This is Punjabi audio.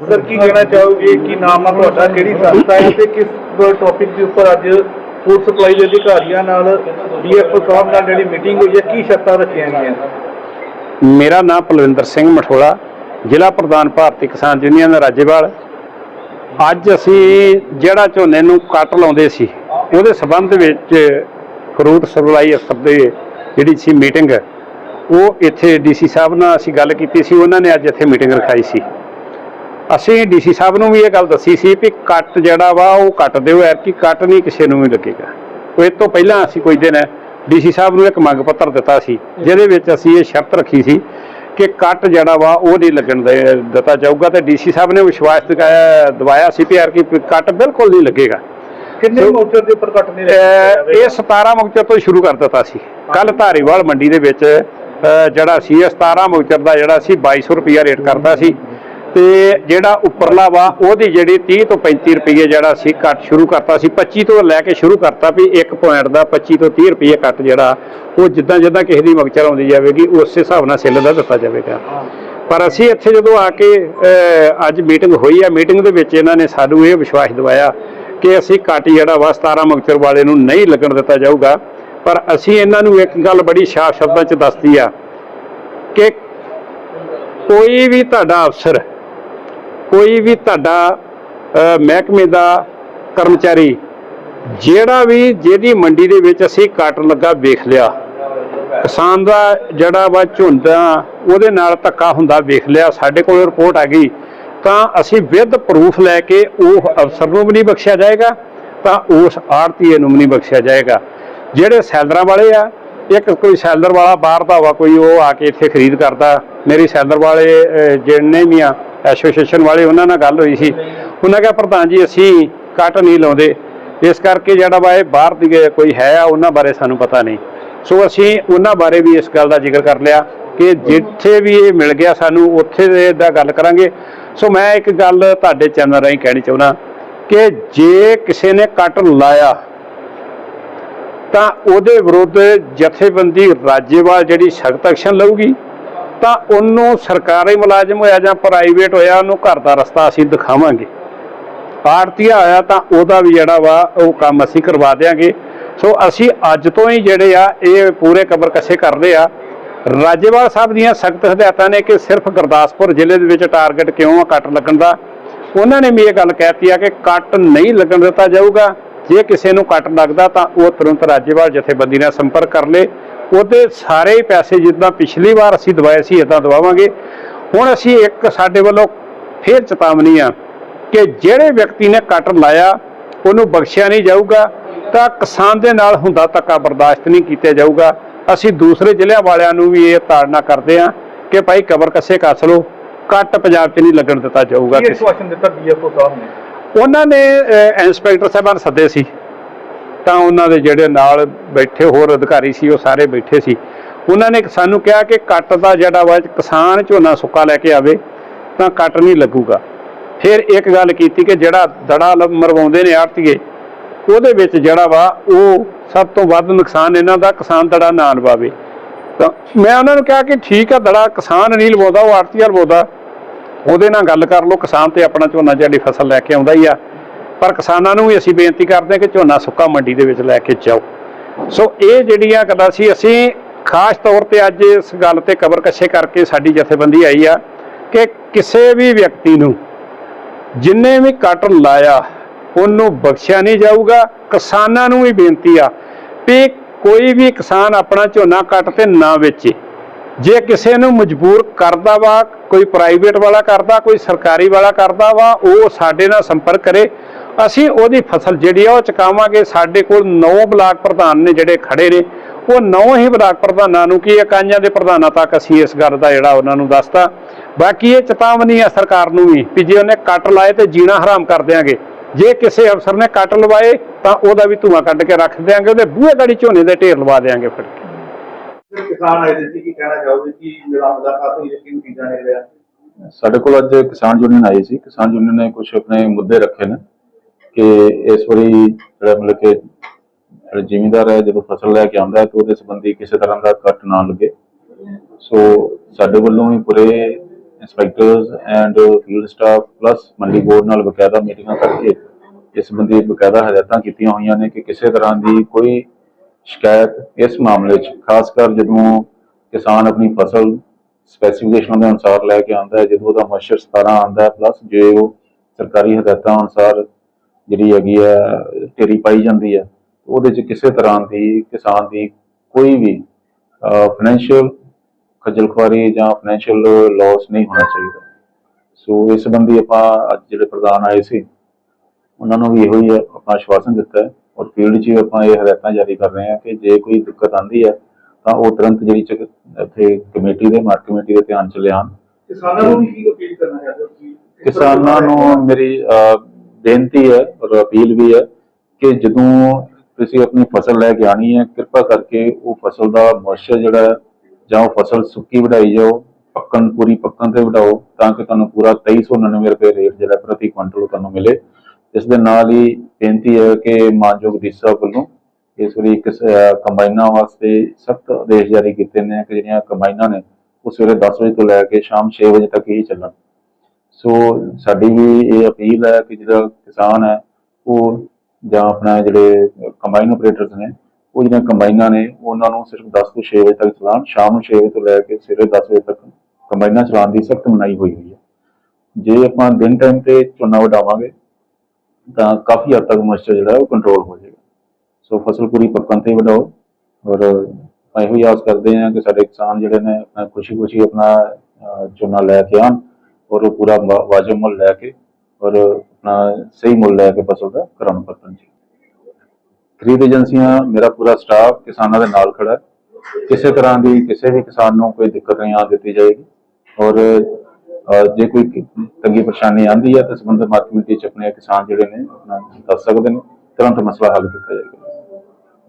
ਸਰ, ਕੀ ਕਹਿਣਾ ਚਾਹੋਗੇ ਕੀ ਨਾਮ ਆ ਤੁਹਾਡਾ, ਕਿਹੜੀ ਸੰਸਥਾ ਹੈ ਤੇ ਕਿਸ ਟੌਪਿਕ ਦੇ ਉੱਪਰ ਅੱਜ ਫੂਡ ਸਪਲਾਈ ਦੇ ਅਧਿਕਾਰੀਆਂ ਨਾਲ ਡੀਐਫਓ ਸਾਹਿਬ ਨਾਲ ਜਿਹੜੀ ਮੀਟਿੰਗ ਹੋਈ ਹੈ, ਕੀ ਸ਼ਰਤਾਂ ਰੱਖੀਆਂ ਗਈਆਂ? ਮੇਰਾ ਨਾਮ ਪਲਵਿੰਦਰ ਸਿੰਘ ਮਠੋਲਾ, ਜ਼ਿਲ੍ਹਾ ਪ੍ਰਧਾਨ ਭਾਰਤੀ ਕਿਸਾਨ ਯੂਨੀਅਨ ਰਾਜੇਵਾਲ। ਅੱਜ ਅਸੀਂ ਜਿਹੜਾ ਝੋਨੇ ਨੂੰ ਕੱਟ ਲਾਉਂਦੇ ਸੀ, ਉਹਦੇ ਸਬੰਧ ਵਿੱਚ ਫਰੂਟ ਸਪਲਾਈ ਅਫਸਰ ਦੇ ਜਿਹੜੀ ਸੀ ਮੀਟਿੰਗ ਉਹ ਇੱਥੇ ਡੀਸੀ ਸਾਹਿਬ ਨਾਲ ਅਸੀਂ ਗੱਲ ਕੀਤੀ ਸੀ, ਉਹਨਾਂ ਨੇ ਅੱਜ ਇੱਥੇ ਮੀਟਿੰਗ ਰਖਾਈ ਸੀ। ਅਸੀਂ ਡੀਸੀ ਸਾਹਿਬ ਨੂੰ ਵੀ ਇਹ ਗੱਲ ਦੱਸੀ ਸੀ ਕਿ ਕੱਟ ਜਿਹੜਾ ਵਾ ਉਹ ਕੱਟ ਦਿਓ ਐਰ ਕਿ ਕੱਟ ਨਹੀਂ ਕਿਸੇ ਨੂੰ ਵੀ ਲੱਗੇਗਾ। ਉਹ ਇਹ ਤੋਂ ਪਹਿਲਾਂ ਅਸੀਂ ਕੋਈ ਦਿਨ ਡੀਸੀ ਸਾਹਿਬ ਨੂੰ ਇੱਕ ਮੰਗ ਪੱਤਰ ਦਿੱਤਾ ਸੀ ਜਿਹਦੇ ਵਿੱਚ ਅਸੀਂ ਇਹ ਸ਼ਰਤ ਰੱਖੀ ਸੀ ਕਿ ਕੱਟ ਜਿਹੜਾ ਵਾ ਉਹ ਨਹੀਂ ਲੱਗਣ ਦੇ ਦਿੱਤਾ ਜਾਊਗਾ ਤੇ ਡੀਸੀ ਸਾਹਿਬ ਨੇ ਵਿਸ਼ਵਾਸ ਦਿਖਾਇਆ ਦਵਾਇਆ ਸੀ ਕਿ ਯਾਰ ਕਿ ਕੱਟ ਬਿਲਕੁਲ ਨਹੀਂ ਲੱਗੇਗਾ। ਕਿੰਨੇ ਮੋਰਚੇ ਦੇ ਉੱਪਰ ਕੱਟ ਨਹੀਂ ਅਹ ਇਹ 17 ਮੁਕਤਸਰ ਤੋਂ ਸ਼ੁਰੂ ਕਰ ਦਿੱਤਾ ਸੀ। ਕੱਲ ਧਾਰੀਵਾਲ ਮੰਡੀ ਦੇ ਵਿੱਚ ਜਿਹੜਾ ਸੀ ਇਹ 17 ਮੁਕਤਸਰ ਦਾ ਜਿਹੜਾ ਸੀ 2200 ਰੁਪਿਆ ਰੇਟ ਕਰਦਾ ਸੀ। ਤੇ ਜਿਹੜਾ ਉੱਪਰਲਾ ਵਾ, ਉਹਦੀ ਜਿਹੜੀ 30 ਤੋਂ 35 ਰੁਪਏ ਜਿਹੜਾ ਸੀ ਕੱਟ ਸ਼ੁਰੂ ਕਰਤਾ ਸੀ 25 ਤੋਂ ਲੈ ਕੇ ਸ਼ੁਰੂ ਕਰਤਾ ਵੀ ਇੱਕ ਪੁਆਇੰਟ ਦਾ 25 ਤੋਂ 30 ਰੁਪਏ ਕੱਟ ਜਿਹੜਾ, ਉਹ ਜਿੱਦਾਂ ਜਿੱਦਾਂ ਕਿਸੇ ਦੀ ਮਕਚਰ ਆਉਂਦੀ ਜਾਵੇਗੀ, ਉਸੇ ਹਿਸਾਬ ਨਾਲ ਸਿੱਲ ਦਾ ਦਿੱਤਾ ਜਾਵੇਗਾ। ਪਰ ਅਸੀਂ ਇੱਥੇ ਜਦੋਂ ਆ ਕੇ ਅੱਜ ਮੀਟਿੰਗ ਹੋਈ ਆ ਮੀਟਿੰਗ ਦੇ ਵਿੱਚ ਇਹਨਾਂ ਨੇ ਸਾਨੂੰ ਇਹ ਵਿਸ਼ਵਾਸ ਦਿਵਾਇਆ ਕਿ ਅਸੀਂ ਕੱਟ ਜਿਹੜਾ ਵਾ 17 ਮੁਕਤਸਰ ਵਾਲੇ ਨੂੰ ਨਹੀਂ ਲੱਗਣ ਦਿੱਤਾ ਜਾਊਗਾ। ਪਰ ਅਸੀਂ ਇਹਨਾਂ ਨੂੰ ਇੱਕ ਗੱਲ ਬੜੀ ਸਾਫ਼ ਸ਼ਬਦਾਂ 'ਚ ਦੱਸਦੀ ਆ ਕਿ ਕੋਈ ਵੀ ਤੁਹਾਡਾ ਅਫਸਰ ਕੋਈ ਵੀ ਤੁਹਾਡਾ ਮਹਿਕਮੇ ਦਾ ਕਰਮਚਾਰੀ ਜਿਹੜਾ ਵੀ ਜਿਹਦੀ ਮੰਡੀ ਦੇ ਵਿੱਚ ਅਸੀਂ ਕੱਟ ਲੱਗਾ ਵੇਖ ਲਿਆ। ਕਿਸਾਨ ਦਾ ਜਿਹੜਾ ਵਾ ਝੁੰਦਾ ਉਹਦੇ ਨਾਲ ਧੱਕਾ ਹੁੰਦਾ ਵੇਖ ਲਿਆ, ਸਾਡੇ ਕੋਲ ਰਿਪੋਰਟ ਆ ਗਈ। ਤਾਂ ਅਸੀਂ ਵਿਦ ਪ੍ਰੂਫ ਲੈ ਕੇ ਉਹ ਅਫਸਰ ਨੂੰ ਵੀ ਨਹੀਂ ਬਖਸ਼ਿਆ ਜਾਏਗਾ, ਤਾਂ ਉਸ ਆੜਤੀਏ ਨੂੰ ਵੀ ਨਹੀਂ ਬਖਸ਼ਿਆ ਜਾਏਗਾ। ਜਿਹੜੇ ਸੈਲਰਾਂ ਵਾਲੇ ਆ ਇੱਕ ਕੋਈ ਸੈਲਰ ਵਾਲਾ ਬਾਹਰ ਦਾ ਵਾ ਕੋਈ ਉਹ ਆ ਕੇ ਇੱਥੇ ਖਰੀਦ ਕਰਦਾ। ਮੇਰੀ ਸੈਲਰ ਵਾਲੇ ਅਹ, ਜਿੰਨੇ ਵੀ ਆ ਐਸੋਸੀਏਸ਼ਨ ਵਾਲੇ ਉਹਨਾਂ ਨਾਲ ਗੱਲ ਹੋਈ ਸੀ। ਉਹਨਾਂ ਕਿਹਾ ਪ੍ਰਧਾਨ ਜੀ ਅਸੀਂ ਕੱਟ ਨਹੀਂ ਲਾਉਂਦੇ। ਇਸ ਕਰਕੇ ਜਿਹੜਾ ਵਾ ਇਹ ਬਾਹਰ ਦੀ ਕੋਈ ਹੈ ਆ ਉਹਨਾਂ ਬਾਰੇ ਸਾਨੂੰ ਪਤਾ ਨਹੀਂ। ਸੋ ਅਸੀਂ ਉਹਨਾਂ ਬਾਰੇ ਵੀ ਇਸ ਗੱਲ ਦਾ ਜ਼ਿਕਰ ਕਰ ਲਿਆ ਕਿ ਜਿੱਥੇ ਵੀ ਇਹ ਮਿਲ ਗਿਆ ਸਾਨੂੰ ਉੱਥੇ ਦਾ ਗੱਲ ਕਰਾਂਗੇ। ਸੋ ਮੈਂ ਇੱਕ ਗੱਲ ਤੁਹਾਡੇ ਚੈਨਲ ਰਾਹੀਂ ਕਹਿਣੀ ਚਾਹੁੰਦਾ ਕਿ ਜੇ ਕਿਸੇ ਨੇ ਕੱਟ ਲਾਇਆ ਤਾਂ ਉਹਦੇ ਵਿਰੁੱਧ ਜਥੇਬੰਦੀ ਰਾਜੇਵਾਲ ਜਿਹੜੀ ਸਖਤ ਐਕਸ਼ਨ ਲਊਗੀ, ਤਾਂ ਉਹਨੂੰ ਸਰਕਾਰੀ ਮੁਲਾਜ਼ਮ ਹੋਇਆ ਜਾਂ ਪ੍ਰਾਈਵੇਟ ਹੋਇਆ, ਉਹਨੂੰ ਘਰ ਦਾ ਰਸਤਾ ਅਸੀਂ ਦਿਖਾਵਾਂਗੇ। ਆੜਤੀਆ ਆਇਆ ਤਾਂ ਉਹਦਾ ਵੀ ਜਿਹੜਾ ਵਾ, ਉਹ ਕੰਮ ਅਸੀਂ ਕਰਵਾ ਦੇਾਂਗੇ ਸੋ ਅਸੀਂ ਅੱਜ ਤੋਂ ਹੀ ਜਿਹੜੇ ਆ, ਇਹ ਪੂਰੇ ਕਬਰ ਕੱਸੇ ਕਰਦੇ ਆ। ਰਾਜੇਵਾਲ ਸਾਹਿਬ ਦੀਆਂ ਸਖਤ ਹਦਾਇਤਾਂ ਨੇ ਕਿ ਸਿਰਫ ਗੁਰਦਾਸਪੁਰ ਜ਼ਿਲ੍ਹੇ ਦੇ ਵਿੱਚ ਟਾਰਗੇਟ ਕਿਉਂ ਆ ਕੱਟ ਲੱਗਣ ਦਾ? ਉਹਨਾਂ ਨੇ ਵੀ ਇਹ ਗੱਲ ਕਹਿਤੀ ਆ ਕਿ ਕੱਟ ਨਹੀਂ ਲੱਗਣ ਦਿੱਤਾ ਜਾਊਗਾ। ਜੇ ਕਿਸੇ ਨੂੰ ਕੱਟ ਲੱਗਦਾ ਤਾਂ ਉਹ ਤੁਰੰਤ ਰਾਜੇਵਾਲ ਜਥੇਬੰਦੀ ਨਾਲ ਸੰਪਰਕ ਕਰ ਲੇ। ਉਹਦੇ ਸਾਰੇ ਪੈਸੇ ਜਿੱਦਾਂ ਪਿਛਲੀ ਵਾਰ ਅਸੀਂ ਦਵਾਏ ਸੀ ਇਦਾਂ ਦਵਾਵਾਂਗੇ। ਹੁਣ ਅਸੀਂ ਇੱਕ ਸਾਡੇ ਵੱਲੋਂ ਫੇਰ ਚੇਤਾਵਨੀ ਆ ਕਿ ਜਿਹੜੇ ਵਿਅਕਤੀ ਨੇ ਕੱਟ ਲਾਇਆ ਉਹਨੂੰ ਬਖਸ਼ਿਆ ਨਹੀਂ ਜਾਊਗਾ ਤਾਂ ਕਿਸਾਨ ਦੇ ਨਾਲ ਹੁੰਦਾ ਧੱਕਾ ਬਰਦਾਸ਼ਤ ਨਹੀਂ ਕੀਤਾ ਜਾਊਗਾ। ਅਸੀਂ ਦੂਸਰੇ ਜ਼ਿਲ੍ਹਿਆਂ ਵਾਲਿਆਂ ਨੂੰ ਵੀ ਇਹ ਤਾੜਨਾ ਕਰਦੇ ਆ ਕਿ ਭਾਈ ਕਬਰ ਕੱਸੇ ਕੱਸ ਲਓ ਕੱਟ ਪੰਜਾਬ 'ਚ ਨਹੀਂ ਲੱਗਣ ਦਿੱਤਾ ਜਾਊਗਾ ਕੀ ਕਿਸੇ ਆਸ਼ਵਾਸਨ ਦਿੱਤਾ ਡੀਐਫਓ ਸਾਹਿਬ ਨੇ? ਉਹਨਾਂ ਨੇ ਇੰਸਪੈਕਟਰ ਸਾਹਿਬਾਨ ਸੱਦੇ ਸੀ। ਤਾਂ ਉਹਨਾਂ ਦੇ ਜਿਹੜੇ ਨਾਲ ਬੈਠੇ ਹੋਰ ਅਧਿਕਾਰੀ ਸੀ, ਉਹ ਸਾਰੇ ਬੈਠੇ ਸੀ। ਉਹਨਾਂ ਨੇ ਸਾਨੂੰ ਕਿਹਾ ਕਿ ਕੱਟ ਦਾ ਜਿਹੜਾ ਵਾ, ਕਿਸਾਨ ਝੋਨਾ ਸੁੱਕਾ ਲੈ ਕੇ ਆਵੇ, ਤਾਂ ਕੱਟ ਨਹੀਂ ਲੱਗੂਗਾ। ਫਿਰ ਇੱਕ ਗੱਲ ਕੀਤੀ ਕਿ ਜਿਹੜਾ ਦੜਾ ਲ- ਮਰਵਾਉਂਦੇ ਨੇ ਆੜਤੀਏ, ਉਹਦੇ ਵਿੱਚ ਜਿਹੜਾ ਵਾ, ਉਹ ਸਭ ਤੋਂ ਵੱਧ ਨੁਕਸਾਨ ਇਹਨਾਂ ਦਾ, ਕਿਸਾਨ ਦੜਾ ਨਾ ਲਵਾਵੇ। ਤਾਂ ਮੈਂ ਉਹਨਾਂ ਨੂੰ ਕਿਹਾ ਕਿ ਠੀਕ ਆ, ਦੜਾ ਕਿਸਾਨ ਨਹੀਂ ਲਵਾਉਂਦਾ, ਉਹ ਆੜਤੀਆ ਲਵਾਉਂਦਾ। ਉਹਦੇ ਨਾਲ ਗੱਲ ਕਰ ਲਓ, ਕਿਸਾਨ ਤੇ ਆਪਣਾ ਝੋਨਾ ਜਿਹੜੀ ਫਸਲ ਲੈ ਕੇ ਆਉਂਦਾ ਹੀ ਆ। ਪਰ ਕਿਸਾਨਾਂ ਨੂੰ ਵੀ ਅਸੀਂ ਬੇਨਤੀ ਕਰਦੇ ਹਾਂ ਕਿ ਝੋਨਾ ਸੁੱਕਾ ਮੰਡੀ ਦੇ ਵਿੱਚ ਲੈ ਕੇ ਜਾਓ। ਸੋ ਇਹ ਜਿਹੜੀਆਂ ਗੱਲਾਂ ਸੀ, ਅਸੀਂ ਖਾਸ ਤੌਰ ਤੇ ਅੱਜ ਇਸ ਗੱਲ ਤੇ ਕਬਰ ਕੱਛੇ ਕਰਕੇ ਸਾਡੀ ਜਥੇਬੰਦੀ ਆਈ ਆ ਕਿ ਕਿਸੇ ਵੀ ਵਿਅਕਤੀ ਨੂੰ ਜਿੰਨੇ ਵੀ ਕੱਟ ਲਾਇਆ, ਉਹਨੂੰ ਬਖਸ਼ਿਆ ਨਹੀਂ ਜਾਊਗਾ। ਕਿਸਾਨਾਂ ਨੂੰ ਵੀ ਬੇਨਤੀ ਆ ਵੀ ਕੋਈ ਵੀ ਕਿਸਾਨ ਆਪਣਾ ਝੋਨਾ ਕੱਟ ਤੇ ਨਾ ਵੇਚੇ। ਜੇ ਕਿਸੇ ਨੂੰ ਮਜਬੂਰ ਕਰਦਾ ਵਾ, ਕੋਈ ਪ੍ਰਾਈਵੇਟ ਵਾਲਾ ਕਰਦਾ, ਕੋਈ ਸਰਕਾਰੀ ਵਾਲਾ ਕਰਦਾ ਵਾ, ਉਹ ਸਾਡੇ ਨਾਲ ਸੰਪਰਕ ਕਰੇ। ਅਸੀਂ ਉਹਦੀ ਫਸਲ ਜਿਹੜੀ ਆ, ਉਹ ਚੁਕਾਵਾਂਗੇ। ਸਾਡੇ ਕੋਲ 9 ਬਲਾਕ ਪ੍ਰਧਾਨ ਨੇ ਜਿਹੜੇ ਖੜੇ ਨੇ। ਉਹ 9 ਹੀ ਬਲਾਕ ਪ੍ਰਧਾਨਾਂ ਨੂੰ ਕੀ ਇਕਾਈਆਂ ਦੇ ਪ੍ਰਧਾਨਾਂ ਤੱਕ ਅਸੀਂ ਇਸ ਗੱਲ ਦਾ ਜਿਹੜਾ ਉਹਨਾਂ ਨੂੰ ਦੱਸਤਾ। ਬਾਕੀ ਇਹ ਚੇਤਾਵਨੀ ਆ ਸਰਕਾਰ ਨੂੰ ਵੀ ਵੀ ਜੇ ਉਹਨੇ ਕੱਟ ਲਾਏ ਤੇ ਜੀਣਾ ਹਰਾਮ ਕਰ ਦਿਆਂਗੇ। ਜੇ ਕਿਸੇ ਅਫਸਰ ਨੇ ਕੱਟ ਲਵਾਏ, ਤਾਂ ਉਹਦਾ ਵੀ ਧੂਆਂ ਕੱਢ ਕੇ ਰੱਖ ਦਿਆਂਗੇ, ਉਹਦੇ ਬੂਹੇ ਗਾੜੀ ਝੋਨੇ ਦੇ ਢੇਰ ਲਵਾ ਦਿਆਂਗੇ ਫਿਰ। ਕਿਸਾਨ ਆਏ ਸੀ, ਕੀ ਕਹਿਣਾ ਚਾਹੋਗੇ? ਕਿ ਮੇਰਾ ਮੁਲਾਕਾਤ ਹੋਈ ਹੈ ਕਿਨ ਚੀਜ਼ਾਂ ਨੇ ਸਾਡੇ ਕੋਲ ਅੱਜ ਕਿਸਾਨ ਯੂਨੀਅਨ ਆਈ ਸੀ। ਕਿਸਾਨ ਯੂਨੀਅਨ ਨੇ ਕੁਝ ਆਪਣੇ ਮੁੱਦੇ ਰੱਖੇ ਨੇ ਕਿ ਇਸ ਵਾਰੀ ਜਿਹੜਾ ਮਤਲਬ ਕਿ ਜਿਹੜਾ ਜ਼ਿਮੀਂਦਾਰ ਹੈ, ਜਦੋਂ ਫਸਲ ਲੈ ਕੇ ਆਉਂਦਾ ਹੈ, ਤਾਂ ਉਹਦੇ ਸੰਬੰਧੀ ਕਿਸੇ ਤਰ੍ਹਾਂ ਦਾ ਕੱਟ ਨਾ ਲੱਗੇ। ਸੋ ਸਾਡੇ ਵੱਲੋਂ ਵੀ ਪੂਰੇ inspectors and field staff plus Mandi board ਨਾਲ ਬਕਾਇਦਾ ਮੀਟਿੰਗਾਂ ਕਰਕੇ ਇਸ ਸੰਬੰਧੀ ਬਕਾਇਦਾ ਹਦਾਇਤਾਂ ਕੀਤੀਆਂ ਹੋਈਆਂ ਨੇ ਕਿ ਕਿਸੇ ਤਰ੍ਹਾਂ ਦੀ ਕੋਈ ਸ਼ਿਕਾਇਤ ਇਸ ਮਾਮਲੇ 'ਚ, ਖਾਸ ਕਰ ਜਦੋਂ ਕਿਸਾਨ ਆਪਣੀ ਫਸਲ ਸਪੈਸੀਫਿਕੇਸ਼ਨ ਦੇ ਅਨੁਸਾਰ ਲੈ ਕੇ ਆਉਂਦਾ ਹੈ, ਜਦੋਂ ਉਹਦਾ ਮਸ਼ਰ 17 ਆਉਂਦਾ ਹੈ ਪਲੱਸ ਜੇ ਉਹ ਸਰਕਾਰੀ ਹਦਾਇਤਾਂ ਅਨੁਸਾਰ ਜਿਹੜੀ ਹੈਗੀ ਹੈ ਢੇਰੀ ਪਾਈ ਜਾਂਦੀ ਹੈ, ਉਹਦੇ 'ਚ ਕਿਸੇ ਤਰ੍ਹਾਂ ਦੀ ਕਿਸਾਨ ਦੀ ਕੋਈ ਵੀ ਫਾਈਨੈਂਸ਼ੀਅਲ ਖੱਜਲ ਖੁਆਰੀ ਜਾਂ ਫਾਈਨੈਂਸ਼ੀਅਲ ਲਾਸ ਨਹੀਂ ਹੋਣਾ ਚਾਹੀਦਾ। ਸੋ ਇਸ ਸੰਬੰਧੀ ਆਪਾਂ ਅੱਜ ਜਿਹੜੇ ਪ੍ਰਧਾਨ ਆਏ ਸੀ, ਉਹਨਾਂ ਨੂੰ ਵੀ ਇਹੋ ਹੀ ਆਪਣਾ ਆਸ਼ਵਾਸਨ ਦਿੱਤਾ ਹੈ ਔਰ ਫੀਲਡ 'ਚ ਆਪਾਂ ਇਹ ਹਦਾਇਤਾਂ ਜਾਰੀ ਕਰ ਰਹੇ ਹਾਂ ਕਿ ਜੇ ਕੋਈ ਦਿੱਕਤ ਆਂਦੀ ਹੈ ਤਾਂ ਉਹ ਤੁਰੰਤ ਜਿਹੜੀ ਚ ਇੱਥੇ ਕਮੇਟੀ ਦੇ ਮਾਰਕ ਕਮੇਟੀ ਦੇ ਧਿਆਨ ਚ ਲਿਆਉਣ ਕਿਸਾਨਾਂ ਨੂੰ ਵੀ ਕੀ ਅਪੀਲ ਕਰਨਾ ਚਾਹੁੰਦੇ ਹੋ ਤੁਸੀਂ? ਕਿਸਾਨਾਂ ਨੂੰ ਮੇਰੀ ਬੇਨਤੀ ਹੈ ਔਰ ਅਪੀਲ ਵੀ ਹੈ ਕਿ ਜਦੋਂ ਤੁਸੀਂ ਆਪਣੀ ਫਸਲ ਲੈ ਕੇ ਆਣੀ ਹੈ ਕਿਰਪਾ ਕਰਕੇ ਉਹ ਫਸਲ ਦਾ ਮੋਇਸਚਰ ਜਿਹੜਾ ਹੈ, ਜਾਂ ਉਹ ਫਸਲ ਸੁੱਕੀ ਵਢਾਈ ਜਾਓ ਪੱਕਣ ਪੂਰੀ ਪੱਕਣ ਤੇ ਵਢਾਓ ਤਾਂ ਕਿ ਤੁਹਾਨੂੰ ਪੂਰਾ 2399 ਰੁਪਏ ਰੇਟ ਜਿਹੜਾ ਪ੍ਰਤੀ ਕੁਇੰਟਲ ਤੁਹਾਨੂੰ ਮਿਲੇ ਇਸ ਦੇ ਨਾਲ ਹੀ ਬੇਨਤੀ ਹੈ ਕਿ ਮਾਨਯੋਗ ਡੀ ਸਾਹਿਬ ਵੱਲੋਂ ਇਸ ਵਾਰੀ ਕਿਸ ਕੰਬਾਈਨਾਂ ਵਾਸਤੇ ਸਖਤ ਆਦੇਸ਼ ਜਾਰੀ ਕੀਤੇ ਨੇ ਕਿ ਜਿਹੜੀਆਂ ਕੰਬਾਈਨਾਂ ਨੇ ਉਹ ਸਵੇਰੇ 10 ਵਜੇ ਤੋਂ ਲੈ ਕੇ ਸ਼ਾਮ 6 ਵਜੇ ਤੱਕ ਹੀ ਚੱਲਣ। ਸੋ ਸਾਡੀ ਵੀ ਇਹ ਅਪੀਲ ਹੈ ਕਿ ਜਿਹੜਾ ਕਿਸਾਨ ਹੈ, ਉਹ ਜਾਂ ਆਪਣਾ ਜਿਹੜੇ ਕੰਬਾਈਨ ਆਪਰੇਟਰਸ ਨੇ, ਉਹ ਜਿਹੜੀਆਂ ਕੰਬਾਈਨਾਂ ਨੇ, ਉਹਨਾਂ ਨੂੰ ਸਿਰਫ 10 ਤੋਂ 6 ਵਜੇ ਤੱਕ ਚਲਾਉਣ, ਸ਼ਾਮ ਨੂੰ 6 ਵਜੇ ਤੋਂ ਲੈ ਕੇ ਸਵੇਰੇ 10 ਵਜੇ ਤੱਕ ਕੰਬਾਈਨਾਂ ਚਲਾਉਣ ਦੀ ਸਖਤ ਮਨਾਹੀ ਹੋਈ ਹੋਈ ਹੈ। ਜੇ ਆਪਾਂ ਦਿਨ ਟਾਈਮ ਤੇ ਝੋਨਾ ਵਡਾਵਾਂਗੇ ਤਾਂ ਕਾਫੀ ਹੱਦ ਤੱਕ ਮੋਇਸਚਰ ਜਿਹੜਾ ਉਹ ਕੰਟਰੋਲ ਹੋ ਜਾਏਗਾ। ਸੋ ਫਸਲ ਪੂਰੀ ਪੱਕਣ ਤੇ ਵਧਾਓ। ਔਰ ਇਹੋ ਹੀ ਆਸ ਕਰਦੇ ਹਾਂ ਕਿ ਸਾਡੇ ਕਿਸਾਨ ਜਿਹੜੇ ਨੇ ਆਪਣਾ ਖੁਸ਼ੀ-ਖੁਸ਼ੀ ਆਪਣਾ ਅਹ, ਝੋਨਾ ਲੈ ਕੇ ਆਉਣ ਔਰ ਉਹ ਪੂਰਾ ਵਾਜਬ ਮੁੱਲ ਲੈ ਕੇ ਔਰ ਆਪਣਾ ਸਹੀ ਮੁੱਲ ਲੈ ਕੇ ਫਸਲ ਦਾ ਕਰਮ ਪੱਤਨ ਜੀ। ਖਰੀਦ ਏਜੰਸੀਆਂ ਮੇਰਾ ਪੂਰਾ ਸਟਾਫ ਕਿਸਾਨਾਂ ਦੇ ਨਾਲ ਖੜਾ ਹੈ। ਕਿਸੇ ਤਰ੍ਹਾਂ ਦੀ ਕਿਸੇ ਵੀ ਕਿਸਾਨ ਨੂੰ ਕੋਈ ਦਿੱਕਤ ਨਹੀਂ ਆ ਦਿੱਤੀ ਜਾਏਗੀ। ਔਰ ਜੇ ਕੋਈ ਤੰਗੀ ਪਰੇਸ਼ਾਨੀ ਆਂਦੀ ਹੈ ਤਾਂ ਸੰਬੰਧਿਤ ਮਾਰਕੀਟ ਵਿੱਚ ਆਪਣੇ ਕਿਸਾਨ ਜਿਹੜੇ ਨੇ, ਆਪਣਾ ਦੱਸ ਸਕਦੇ ਨੇ, ਤੁਰੰਤ ਮਸਲਾ ਹੱਲ ਕੀਤਾ ਜਾਏਗਾ।